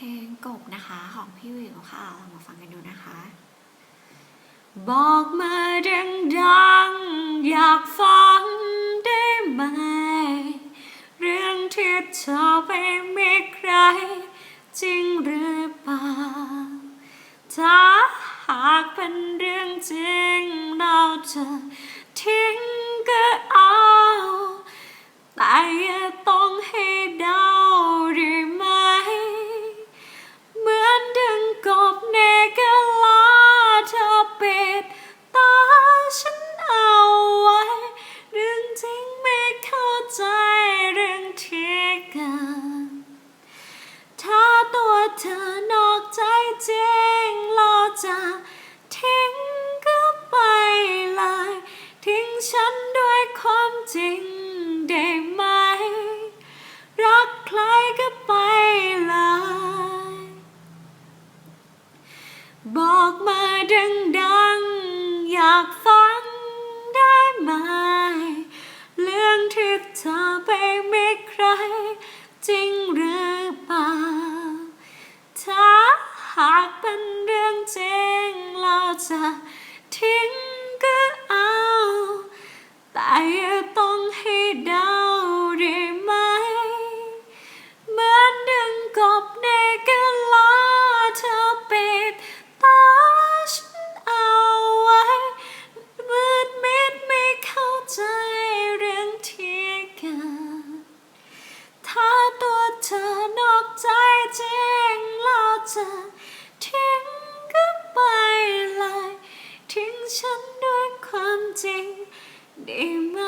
ลงกบนะคะของพี่วิวค่ะลองมาฟังกันดูนะคะ บอกมาดังๆอยากฟังได้ไหม เรื่องที่เธอไปมีใคร จริงหรือเปล่า ถ้าหากเป็นเรื่องจริงเราจะทิ้งก็เอา แต่ต้องให้ เธอนอกใจจริงเราจะทิ้งก็ไปเลย ทิ้งฉันด้วยความจริงได้ไหม รักใครก็ไปเลย บอกมาดังๆ อยากฟังได้ไหม เรื่องที่เธอไปไมีใคร จริงหรือ ถ้าหากเป็นเรื่องจริงเราจะทิ้งก็เอา แต่อย่าต้องให้ได้ จะทิ้งก็ไปเลยทิ้งฉันด้วยความจริงได้ไหม